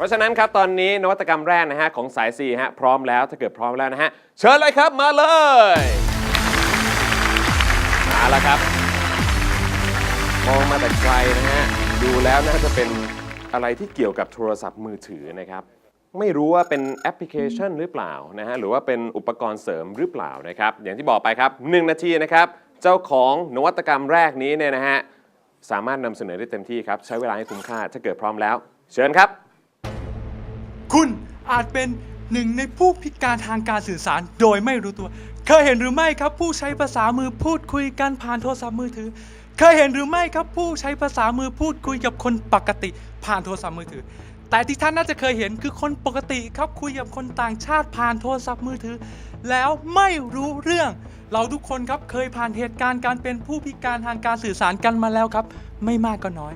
ราะฉะนั้นครับตอนนี้นวัตกรรมแรกนะฮะของสาย C ฮะพร้อมแล้วถ้าเกิดพร้อมแล้วนะฮะเชิญเลยครับมาเลยมาแล้วครับ มองมาแต่ไกลนะฮะดูแล้วน่าจะเป็นอะไรที่เกี่ยวกับโทรศัพท์มือถือนะครับ ไม่รู้ว่าเป็นแอปพลิเคชันหรือเปล่านะฮะหรือว่าเป็นอุปกรณ์เสริมหรือเปล่านะครับอย่างที่บอกไปครับ 1 นาทีนะครับ เจ้าของนวัตกรรมแรกนี้เนี่ยนะฮะสามารถนำเสนอได้เต็มที่ครับใช้เวลาให้คุ้มค่าถ้าเกิดพร้อมแล้ว เชิญครับ อาจเป็นหนึ่งในผู้พิการทางการสื่อสารโดยไม่รู้ตัว เคยเห็นหรือไม่ครับผู้ใช้ภาษามือพูดคุยกันผ่านโทรศัพท์มือถือ เคยเห็นหรือไม่ครับผู้ใช้ภาษามือพูดคุยกับคนปกติผ่านโทรศัพท์มือถือ แต่ที่ท่านน่าจะเคยเห็นคือคนปกติครับคุยกับคนต่างชาติผ่านโทรศัพท์มือถือ แล้วไม่รู้เรื่อง เราทุกคนครับเคยผ่านเหตุการณ์การเป็นผู้พิการทางการสื่อสารกันมาแล้วครับ ไม่มากก็น้อย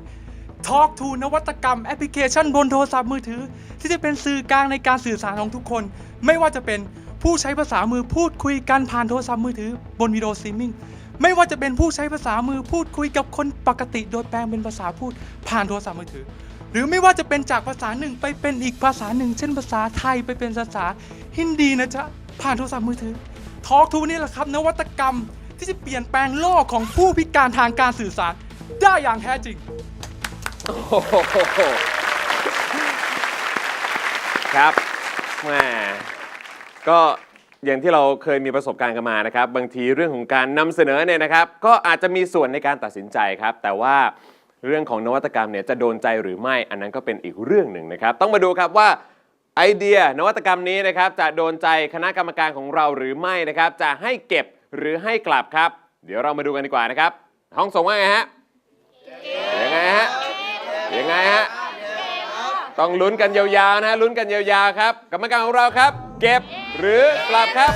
Talk to นวัตกรรมแอปพลิเคชันบนโทรศัพท์มือถือ ที่จะเป็นสื่อกลางในการสื่อสารของทุกคน ไม่ว่าจะเป็นผู้ใช้ภาษามือพูดคุยกันผ่านโทรศัพท์มือถือ บนวิดีโอสตรีมมิ่งไม่ว่าจะเป็นผู้ใช้ภาษามือพูดคุยกับคนปกติโดยแปลงเป็นภาษาพูดผ่านโทรศัพท์มือถือ หรือไม่ว่าจะเป็นจากภาษาหนึ่งไปเป็นอีกภาษาหนึ่ง เช่นภาษาไทยไปเป็นภาษาฮินดีนะจ๊ะผ่านโทรศัพท์มือถือ Talk to นี่แหละครับ นวัตกรรมที่จะเปลี่ยนแปลงโลกของผู้พิการทางการสื่อสารได้อย่างแท้จริง โอ้โหครับแหมก็อย่างที่เราเคยมีประสบการณ์กันมานะครับ บางทีเรื่องของการนำเสนอเนี่ยนะครับ ก็อาจจะมีส่วนในการตัดสินใจครับ แต่ว่าเรื่องของนวัตกรรมเนี่ยจะโดนใจหรือไม่ อันนั้นก็เป็นอีกเรื่องหนึ่งนะครับ ต้องมาดูครับว่าไอเดียนวัตกรรมนี้นะครับ จะโดนใจคณะกรรมการของเราหรือไม่นะครับ จะให้เก็บหรือให้กลับครับ เดี๋ยวเรามาดูกันดีกว่านะครับ ห้องส่งว่าไงฮะยังไงฮะ ยังไงฮะ ต้องลุ้นกันยาวๆนะฮะลุ้นกันยาวๆครับ กรรมการของเราครับ เก็บหรือกลับครับ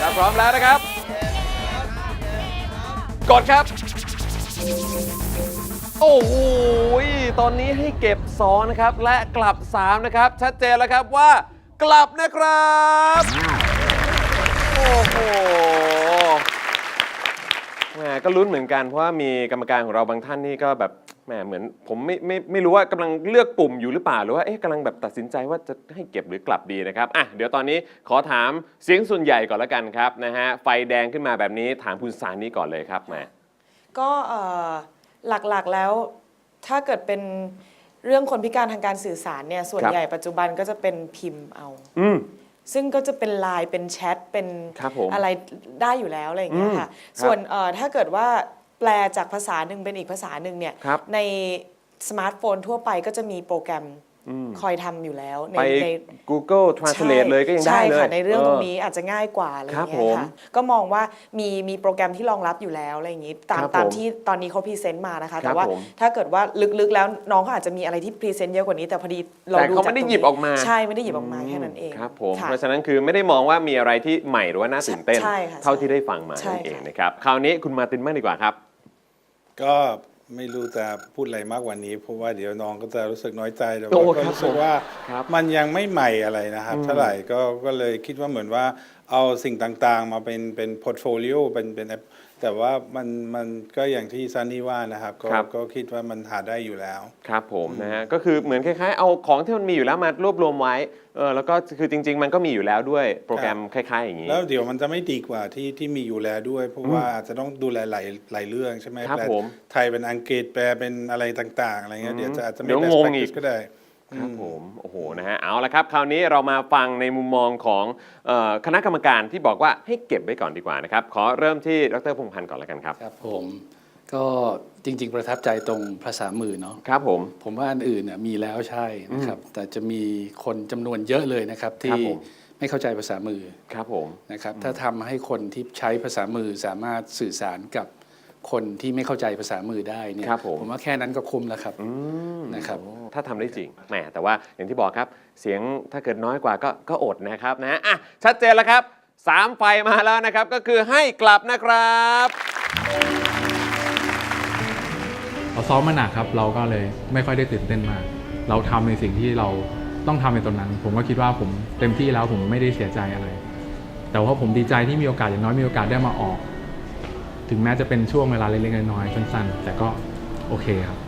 ถ้าพร้อมแล้วนะครับ กดครับ โอ้โหตอนนี้ให้เก็บ2นะครับ และกลับ 3 นะครับ ชัดเจนแล้วครับว่ากลับนะครับ โอ้โห แหมก็ลุ้นเหมือนกันเพราะว่ามีกรรมการของเราบางท่านนี่ก็แบบแหมเหมือนผมไม่ไม่ไม่รู้ว่ากำลังเลือกปุ่มอยู่หรือเปล่าหรือว่าเอ๊ะกำลังแบบตัดสินใจว่าจะให้เก็บหรือกลับดีนะครับอะเดี๋ยวตอนนี้ขอถามเสียงส่วนใหญ่ก่อนละกันครับนะฮะไฟแดงขึ้นมาแบบนี้ถามคุณสารนี้ก่อนเลยครับแหมก็เอ่อหลักๆแล้วถ้าเกิดเป็นเรื่องคนพิการทางการสื่อสารเนี่ยส่วนครับใหญ่ปัจจุบันก็จะเป็นพิมพ์เอา อืม ซึ่งก็จะเป็นไลน์เป็นแชทเป็นครับผมอะไรได้อยู่แล้วอะไรอย่างเงี้ยค่ะ อืมครับส่วนเอ่อถ้าเกิดว่าแปลจากภาษาหนึ่งเป็นอีกภาษาหนึ่งเนี่ยครับในสมาร์ทโฟนทั่วไปก็จะมีโปรแกรมอืม คอยทำอยู่แล้วในไป ใน Google Translate เลยก็ยังได้ใช่เลยค่ะ ในเรื่องตรงนี้อาจจะง่ายกว่าอะไรอย่างครับเงี้ผยมค่ะก็มองว่ามีมีโปรแกรมที่รองรับอยู่แล้วอะไรอย่างงี้ตามครับตามผมที่ตอนนี้เขาพรีเซนต์มานะคะครัแต่บว่าผมถ้าเกิดว่าลึกๆแล้วน้องเขาอาจจะมีอะไรที่พรีเซนต์เยอะกว่านี้แต่พอดีเราแต่ดูเขาจากไม่ได้ตรงหยิบออกมา ใช่ไม่ได้หยิบออกมาแค่นั้นเองครับผมค่ะเพราะฉะนั้นคือไม่ได้มองว่ามีอะไรที่ใหม่หรือว่าน่าตื่นเต้น ใช่ค่ะเท่าที่ได้ฟังมาใช่นั่นเองค่ะนะครับ คราวนี้คุณมาร์ตินบ้างดีกว่าครับ ก็ ไม่รู้จะพูดอะไรมากกว่านี้เพราะว่าเดี๋ยวน้องก็จะรู้สึกน้อยใจแต่โอ้ว่าคก็รับรู้สึกว่าครับมันยังไม่ใหม่อะไรนะครับเท่าไหร่ก็ก็เลยคิดว่าเหมือนว่าเอาสิ่งต่างๆ มาเป็นเป็นพอร์ตโฟลิโอเป็นเป็น แอปแต่ว่ามันมันก็อย่างที่ซันนี่ว่านะครับก็ครับ ก็คิดว่ามันหาได้อยู่แล้ว ครับผมนะฮะก็คือเหมือนคล้ายๆ เอาของที่มันมีอยู่แล้วมารวบรวมไว้เออแล้วก็คือจริง ๆ มันก็มีอยู่แล้วด้วยโปรแกรมคล้าย ๆ อย่างนี้ แล้วเดี๋ยวมันจะไม่ดีกว่าที่ที่มีอยู่แล้วด้วย เพราะว่าอาจจะต้องดูแลหลายหลายเรื่องใช่ไหมครับแปลผมไทยเป็นอังกฤษแปลเป็นอะไรต่าง ๆ อะไรเงี้ยเดี๋ยวจะอาจจะไม่ เดี๋ยว best งง practice อีกก็ได้ ครับผมโอ้โหนะฮะเอาละครับ คราวนี้เรามาฟังในมุมมองของเออคณะกรรมการที่บอกว่าให้เก็บไว้ก่อนดีกว่านะครับ ขอเริ่มที่ดรพงษ์พันธ์ก่อนแล้วกันครับ ครับผมก็จริง ๆ ประทับใจตรงภาษามือเนาะครับผม ผมว่าอันอื่นน่ะมีแล้วใช่นะครับแต่จะมีคนจำนวนเยอะเลยนะครับครัที่บผม ไม่เข้าใจภาษามือครับผม นะครับถ้าทำให้คนที่ใช้ภาษามือสามารถสื่อสารกับ คนที่ไม่เข้าใจภาษามือได้เนี่ยครับผมว่าแค่นั้นก็คุ้มแล้วครับนะครับ ถ้าทำได้จริงแหมแต่ว่าอย่างที่บอกครับ เสียงถ้าเกิดน้อยกว่าก็ก็อดนะครับนะฮะอะชัดเจนแล้วครับสามไฟมาแล้วนะครับ ก็คือให้กลับนะครับ เราซ้อมมาหนักครับ เราก็เลยไม่ค่อยได้ตื่นเต้นมาก เราทำในสิ่งที่เราต้องทำในตรงนั้น ผมก็คิดว่าผมเต็มที่แล้วผมไม่ได้เสียใจอะไร แต่ว่าผมดีใจที่มีโอกาสอย่างน้อยมีโอกาสได้มาออก ถึงแม้จะเป็นช่วงเวลาเล็กๆน้อยๆสั้นๆ แต่ก็โอเคครับ